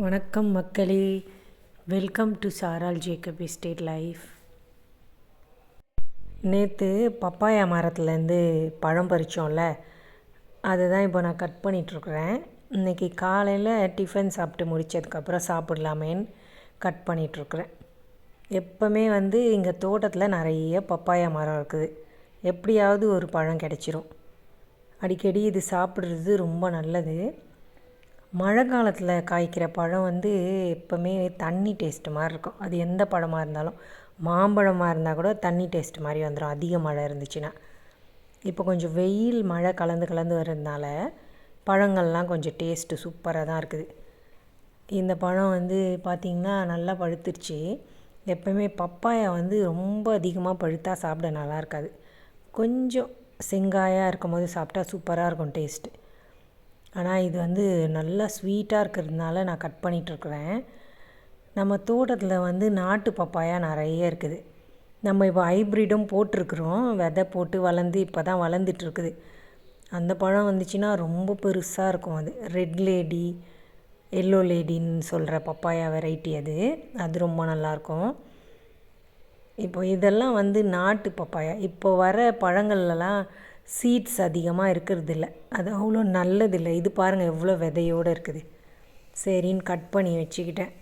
வணக்கம் மக்களே. Welcome to Saral Jacob estate life நேற்று பப்பாயா மரத்துலேருந்து பழம் பறித்தோம்ல அதை தான் இப்போ நான் கட் பண்ணிகிட்ருக்குறேன் இன்றைக்கி காலையில் டிஃபன் சாப்பிட்டு முடித்ததுக்கப்புறம் சாப்பிட்லாமேன்னு கட் பண்ணிகிட்ருக்குறேன் எப்போவுமே வந்து இங்கே தோட்டத்தில் நிறைய பப்பாயா மரம் இருக்குது. எப்படியாவது ஒரு பழம் கிடச்சிரும். அடிக்கடி இது சாப்பிட்றது ரொம்ப நல்லது. மழை காலத்தில் காய்க்கிற பழம் வந்து எப்போவுமே தண்ணி டேஸ்ட்டு மாதிரி இருக்கும். அது எந்த பழமாக இருந்தாலும். மாம்பழமாக இருந்தால் கூட தண்ணி டேஸ்ட் மாதிரி வந்துடும் அதிக மழை இருந்துச்சுன்னா. இப்போ கொஞ்சம் வெயில் மழை கலந்து கலந்து வர்றதுனால பழங்கள்லாம் கொஞ்சம் டேஸ்ட்டு சூப்பராக தான் இருக்குது. இந்த பழம் வந்து பார்த்திங்கன்னா நல்லா பழுத்துருச்சு. எப்போயுமே பப்பாயா வந்து ரொம்ப அதிகமாக பழுத்தா சாப்பிட நல்லா இருக்காது. கொஞ்சம் செங்காயாக இருக்கும் போது சாப்பிட்டா சூப்பராக இருக்கும் டேஸ்ட்டு ஆனால் இது வந்து நல்லா ஸ்வீட்டாக இருக்கிறதுனால நான் கட் பண்ணிகிட்ருக்குறேன் நம்ம தோட்டத்தில் வந்து நாட்டு பப்பாயா நிறைய இருக்குது. நம்ம இப்போ ஹைப்ரிடும் போட்டிருக்குறோம். விதை போட்டு வளர்ந்து இப்போ தான் வளர்ந்துட்டுருக்குது. அந்த பழம் வந்துச்சுன்னா ரொம்ப பெருசாக இருக்கும் அது. ரெட் லேடி எல்லோ லேடின்னு சொல்கிற பப்பாயா வெரைட்டி அது. அது ரொம்ப நல்லாயிருக்கும். இப்போ இதெல்லாம் வந்து நாட்டு பப்பாயா. இப்போ வர பழங்கள்லாம் சீட்ஸ் அதிகமாக இருக்கிறது இல்லை அது அவ்வளோ நல்லதில்லை. இது பாருங்கள் எவ்வளோ விதையோடு இருக்குது. சரின்னு கட் பண்ணி வச்சுக்கிட்டேன்.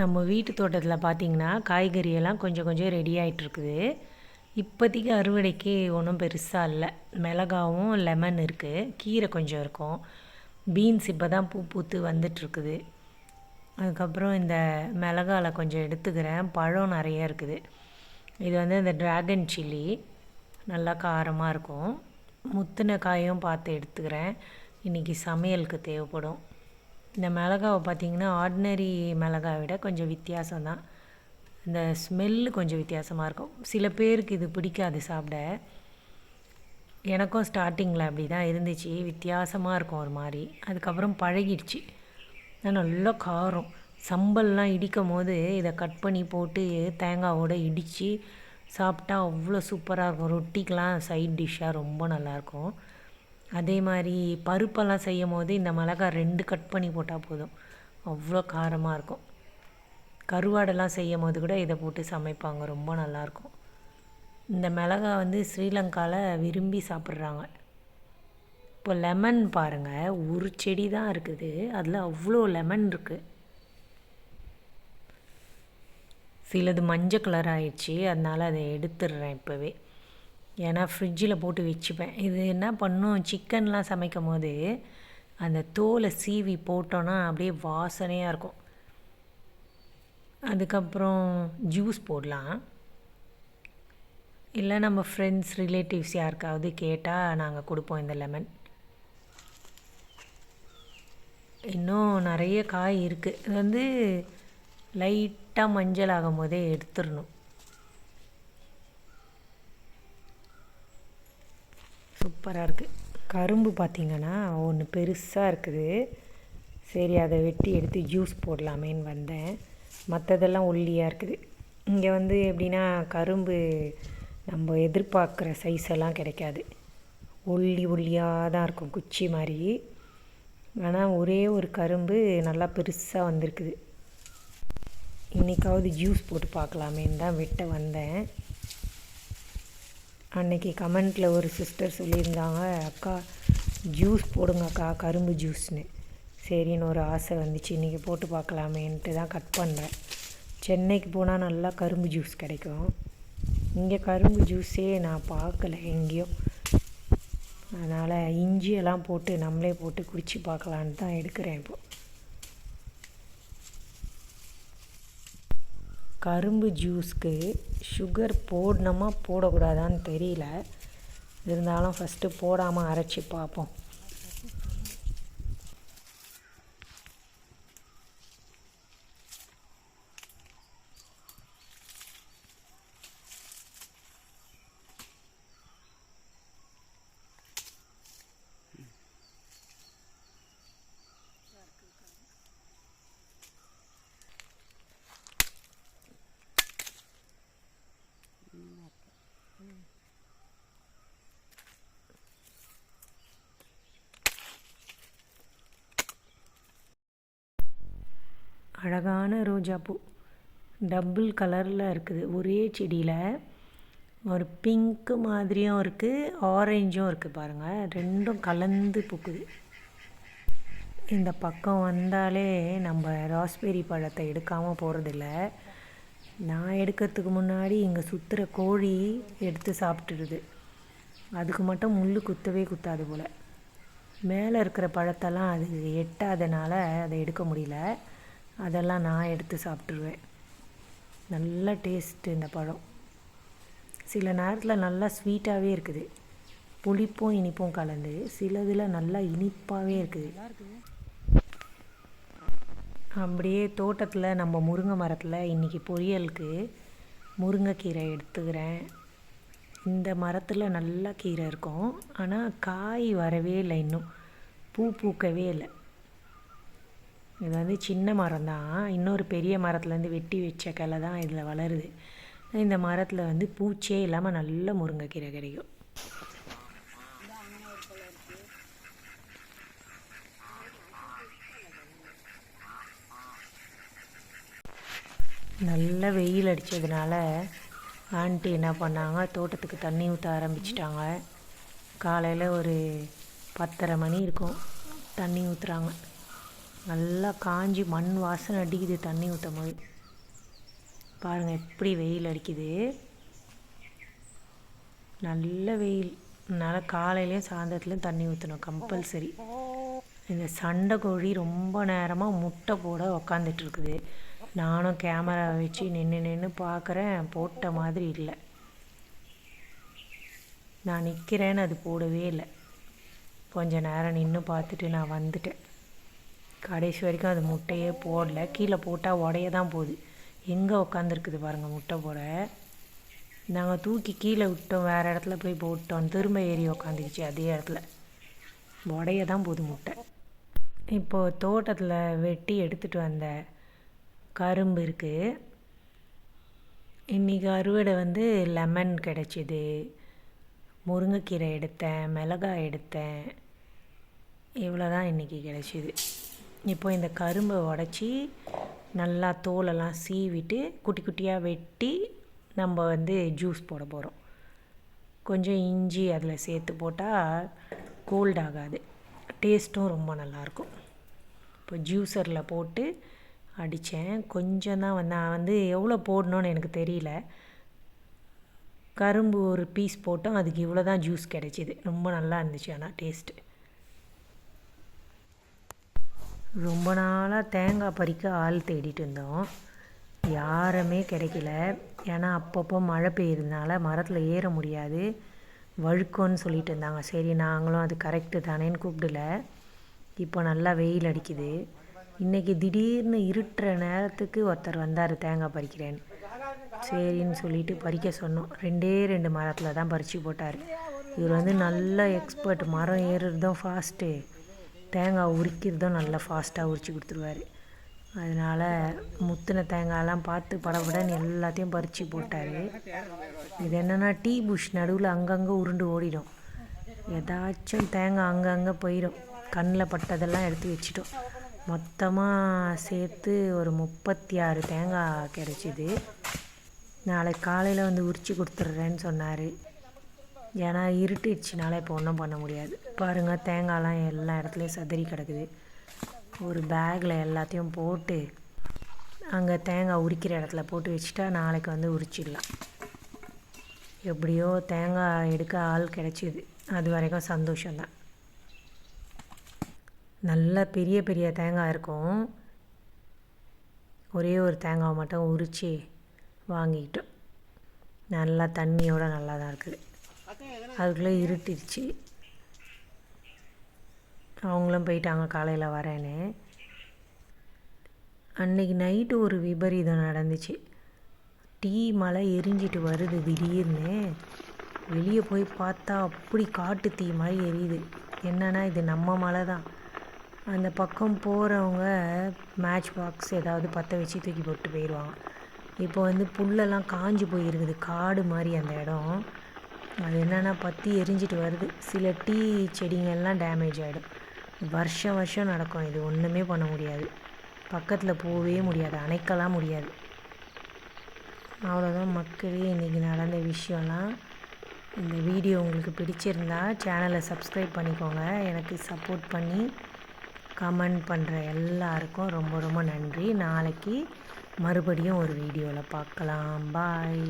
நம்ம வீட்டு தோட்டத்தில் பார்த்திங்கன்னா காய்கறியெல்லாம் கொஞ்சம் கொஞ்சம் ரெடி ஆகிட்டுருக்குது இப்போதைக்கு அறுவடைக்கு ஒன்றும் பெருசாக இல்லை. மிளகாவும் லெமன் இருக்குது கீரை கொஞ்சம் இருக்கும். பீன்ஸ் இப்போ தான் பூ பூத்து வந்துட்டுருக்குது. அதுக்கப்புறம் இந்த மிளகாவில் கொஞ்சம் எடுத்துக்கிறேன். பழம் நிறைய இருக்குது. இது வந்து இந்த ட்ராகன் சில்லி நல்லா காரமாக இருக்கும். முத்தின காயும் பார்த்து எடுத்துக்கிறேன். இன்றைக்கி சமையலுக்கு தேவைப்படும். இந்த மிளகாவை பார்த்திங்கன்னா ஆர்டினரி மிளகாவை விட கொஞ்சம் வித்தியாசம் தான் இந்த ஸ்மெல்லு கொஞ்சம் வித்தியாசமாக இருக்கும். சில பேருக்கு இது பிடிக்காது சாப்பிட. எனக்கும் ஸ்டார்டிங்கில் அப்படி தான் இருந்துச்சு. வித்தியாசமாக இருக்கும் ஒரு மாதிரி. அதுக்கப்புறம் பழகிடுச்சு. நல்லா காரம். சம்பல்லாம் இடிக்கும் போது இதை கட் பண்ணி போட்டு தேங்காவோடு இடித்து சாப்பிட்டா அவ்வளோ சூப்பராக இருக்கும். ரொட்டிக்கெலாம் சைட் டிஷ்ஷாக ரொம்ப நல்லாயிருக்கும். அதே மாதிரி பருப்பெல்லாம் செய்யும் போது இந்த மிளகா ரெண்டு கட் பண்ணி போட்டால் போதும். அவ்வளோ காரமாக இருக்கும். கருவாடெல்லாம் செய்யும் போது கூட இதை போட்டு சமைப்பாங்க. ரொம்ப நல்லாயிருக்கும். இந்த மிளகா வந்து ஸ்ரீலங்காவில் விரும்பி சாப்பிட்றாங்க. இப்போ லெமன் பாருங்கள் ஒரு செடி தான் இருக்குது. அதில் அவ்வளோ லெமன் இருக்குது சிலது மஞ்சள் கலர் ஆயிடுச்சு. அதனால் அதை எடுத்துடுறேன் இப்போவே. ஏன்னா ஃப்ரிட்ஜில் போட்டு வச்சுப்பேன். இது என்ன பண்ணும்? சிக்கன்லாம் சமைக்கும் போது அந்த தோலை சீவி போட்டோன்னா அப்படியே வாசனையாக இருக்கும். அதுக்கப்புறம் ஜூஸ் போடலாம். இல்லை நம்ம ஃப்ரெண்ட்ஸ் ரிலேட்டிவ்ஸ் யாருக்காவது கேட்டால் நாங்கள் கொடுப்போம் இந்த லெமன் இன்னும் நிறைய காய் இருக்குது இது வந்து லைட் லைட்டாக மஞ்சள் ஆகும் போதே எடுத்துடணும் சூப்பராக இருக்குது கரும்பு பார்த்திங்கன்னா ஒன்று பெருசாக இருக்குது. சரி அதை வெட்டி எடுத்து ஜூஸ் போடலாமேன்னு வந்தேன். மற்றதெல்லாம் ஒல்லியாக இருக்குது. இங்கே வந்து எப்படின்னா கரும்பு நம்ம எதிர்பார்க்குற சைஸ் எல்லாம் கிடைக்காது. ஒல்லி ஒல்லியாக தான் இருக்கும் குச்சி மாதிரி. ஆனால் ஒரே ஒரு கரும்பு நல்லா பெருசாக வந்திருக்குது. இன்றைக்காவது ஜூஸ் போட்டு பார்க்கலாமேன்னு தான் வெட்ட வந்தேன். அன்னைக்கு கமெண்ட்டில் ஒரு சிஸ்டர் சொல்லியிருந்தாங்க அக்கா ஜூஸ் போடுங்கக்கா கரும்பு ஜூஸ்னு சரின்னு ஒரு ஆசை வந்துச்சு. இன்றைக்கி போட்டு பார்க்கலாமேன்ட்டு தான் கட் பண்ணுறேன் சென்னைக்கு போனால் நல்லா கரும்பு ஜூஸ் கிடைக்கும். இங்கே கரும்பு ஜூஸே நான் பார்க்கல எங்கேயும் அதனால் இஞ்சியெல்லாம் போட்டு நம்மளே போட்டு குடித்து பார்க்கலான்னு தான் எடுக்கிறேன் இப்போது கரும்பு ஜூஸ்க்கு சுகர் போடணுமா போடக்கூடாதான்னு தெரியல. இருந்தாலும் ஃபஸ்ட்டு போடாமல் அரைச்சி பார்ப்போம். அழகான ரோஜாப்பூ டபுள் கலரில் இருக்குது. ஒரே செடியில் ஒரு பிங்க்கு மாதிரியும் இருக்குது ஆரஞ்சும் இருக்குது பாருங்கள் ரெண்டும் கலந்து பூக்குது. இந்த பக்கம் வந்தாலே நம்ம ராஸ்பெரி பழத்தை எடுக்காமல் போகிறதில்ல நான் எடுக்கிறதுக்கு முன்னாடி இங்கே சுற்றுற கோழி எடுத்து சாப்பிட்டுடுது அதுக்கு மட்டும் முள் குத்தவே குத்தாது போல். மேலே இருக்கிற பழத்தெல்லாம் அது எட்டாதனால அதை எடுக்க முடியல. அதெல்லாம் நான் எடுத்து சாப்பிட்ருவேன் நல்ல டேஸ்ட்டு இந்த பழம். சில நேரத்தில் நல்லா ஸ்வீட்டாகவே இருக்குது. புளிப்பும் இனிப்பும் கலந்து சிலதில் நல்லா இனிப்பாகவே இருக்குது. அப்படியே தோட்டத்தில் நம்ம முருங்கை மரத்தில் இன்றைக்கி பொரியலுக்கு முருங்கைக்கீரை எடுத்துக்கிறேன். இந்த மரத்தில் நல்லா கீரை இருக்கும். ஆனால் காய் வரவே இல்லை இன்னும். பூ பூக்கவே இல்லை. இது வந்து சின்ன மரம் தான் இன்னொரு பெரிய மரத்துலேருந்து வெட்டி வச்ச கிளை தான் இதில் வளருது. இந்த மரத்தில் வந்து பூச்சே இல்லாமல் நல்ல முருங்கைக்கீரை கிடைக்கும். நல்ல வெயில் அடித்ததுனால ஆண்டி என்ன பண்ணாங்க தோட்டத்துக்கு தண்ணி ஊற்ற ஆரம்பிச்சிட்டாங்க. காலையில் ஒரு பத்தரை மணி இருக்கும் தண்ணி ஊற்றுறாங்க நல்லா காஞ்சி மண் வாசனை அடிக்குது தண்ணி ஊற்றும் போது பாருங்கள் எப்படி வெயில் அடிக்குது. நல்ல வெயில். அதனால் காலையிலையும் சாயந்தரத்துலையும் தண்ணி ஊற்றணும் கம்பல்சரி இந்த சண்டை கோழி ரொம்ப நேரமாக முட்டை போட உக்காந்துட்டு இருக்குது. நானும் கேமரா வச்சு நின்று நின்று பார்க்குறேன் போட்ட மாதிரி இல்லை. நான் நிற்கிறேன்னு அது போடவே இல்லை. கொஞ்ச நேரம் நின்று பார்த்துட்டு நான் வந்துட்டேன். கடைசி வரைக்கும் அது முட்டையே போடல. கீழே போட்டால் உடைய தான் போகுது. எங்கே உக்காந்துருக்குது பாருங்கள் முட்டை போட நாங்கள் தூக்கி கீழே விட்டோம் வேறு இடத்துல போய் போட்டோம். திரும்ப ஏறி உக்காந்துக்கிச்சு அதே இடத்துல. உடைய தான் போகுது முட்டை. இப்போது தோட்டத்தில் வெட்டி எடுத்துகிட்டு வந்த கரும்பு இருக்குது இன்றைக்கி அறுவடை வந்து லெமன் கிடச்சிது. முருங்கைக்கீரை எடுத்தேன் மிளகாய் எடுத்தேன். இவ்வளோ தான் இன்றைக்கி கிடச்சிது. இப்போ இந்த கரும்பை உடச்சி நல்லா தோலெல்லாம் சீவிட்டு குட்டி குட்டியாக வெட்டி நம்ம வந்து ஜூஸ் போட போகிறோம் கொஞ்சம் இஞ்சி அதில் சேர்த்து போட்டால் கோல்ட் ஆகாது. டேஸ்ட்டும் ரொம்ப நல்லாயிருக்கும். இப்போ ஜூஸரில் போட்டு அடித்தேன். கொஞ்சம் தான் வந்து நான் வந்து எவ்வளோ போடணும்னு எனக்கு தெரியல. கரும்பு ஒரு பீஸ் போட்டோம். அதுக்கு இவ்வளோ தான் ஜூஸ் கிடச்சிது. ரொம்ப நல்லா இருந்துச்சு. ஆனால் டேஸ்ட்டு ரொம்ப நாளாக தேங்காய் பறிக்க ஆள் தேடிட்டு இருந்தோம். யாருமே கிடைக்கல. ஏன்னா அப்பப்போ மழை பெய்யறதுனால மரத்தில் ஏற முடியாது. வழுக்கோன்னு சொல்லிட்டு இருந்தாங்க. சரி நாங்களும் அது கரெக்டு தானேன்னு கூப்பிடல. இப்போ நல்லா வெயில் அடிக்குது. இன்றைக்கி திடீர்னு இருட்டுற நேரத்துக்கு ஒருத்தர் வந்தார் தேங்காய் பறிக்கிறேன்னு. சரின்னு சொல்லிட்டு பறிக்க சொன்னோம். ரெண்டே ரெண்டு மரத்தில் தான் பறித்து போட்டார். இவர் வந்து நல்ல எக்ஸ்பர்ட் மரம் ஏறுறதும் ஃபாஸ்ட்டு தேங்காய் உரிக்கிறதும் நல்லா ஃபாஸ்ட்டாக உரித்து கொடுத்துருவாரு. அதனால் முத்தின தேங்காயெல்லாம் பார்த்து படபடன்னு எல்லாத்தையும் பறித்து போட்டார். இது என்னென்னா டீ புஷ் நடுவில் அங்கங்கே உருண்டு ஓடிடும். ஏதாச்சும் தேங்காய் அங்கங்கே போயிடும் கண்ணில் பட்டதெல்லாம் எடுத்து வச்சிட்டோம். மொத்தமாக சேர்த்து ஒரு முப்பத்தி ஆறு தேங்காய் கிடச்சிது. நாளைக்கு காலையில் வந்து உரித்து கொடுத்துட்றேன்னு சொன்னார். ஏன்னா இருட்டிடுச்சுனால இப்போ ஒன்றும் பண்ண முடியாது. பாருங்கள் தேங்காய்லாம் எல்லா இடத்துலையும் சதறி கிடக்குது. ஒரு பேக்கில் எல்லாத்தையும் போட்டு அங்கே தேங்காய் உரிக்கிற இடத்துல போட்டு வச்சுட்டா நாளைக்கு வந்து உரிச்சிடலாம். எப்படியோ தேங்காய் எடுக்க ஆள் கிடச்சிது. அது வரைக்கும் சந்தோஷம்தான். நல்ல பெரிய பெரிய தேங்காய் இருக்கும். ஒரே ஒரு தேங்காய் மட்டும் உரித்து வாங்கிக்கிட்டோம் நல்லா தண்ணியோடு நல்லா தான் இருக்குது. அதுக்குள்ளே இருட்டிருச்சு அவங்களும் போயிட்டாங்க காலையில் வரேன்னு. அன்னைக்கு நைட்டு ஒரு விபரீதம் நடந்துச்சு. டீ மலை எரிஞ்சிட்டு வருது திடீர்னு. வெளியே போய் பார்த்தா அப்படி காட்டு தீ மாதிரி எரியுது. என்னன்னா இது நம்ம மலை தான். அந்த பக்கம் போகிறவங்க மேட்ச் பாக்ஸ் ஏதாவது பற்ற வச்சு தூக்கி போட்டு போயிடுவாங்க இப்போ வந்து புல்லெல்லாம் காஞ்சி போயிருக்குது காடு மாதிரி அந்த இடம். அது என்னென்னா பற்றி எரிஞ்சிட்டு வருது. சில டீ செடிங்கள்லாம் டேமேஜ் ஆகிடும் வருஷம் வருஷம் நடக்கும். இது ஒன்றுமே பண்ண முடியாது. பக்கத்தில் போகவே முடியாது. அணைக்கலாம் முடியாது. அவ்வளோதான் மக்களே இன்றைக்கி நடந்த விஷயம்லாம் இந்த வீடியோ உங்களுக்கு பிடிச்சிருந்தா சேனலை சப்ஸ்கிரைப் பண்ணிக்கோங்க. எனக்கு சப்போர்ட் பண்ணி கமெண்ட் பண்ணுற எல்லாருக்கும் ரொம்ப ரொம்ப நன்றி. நாளைக்கு மறுபடியும் ஒரு வீடியோவில் பார்க்கலாம். பாய்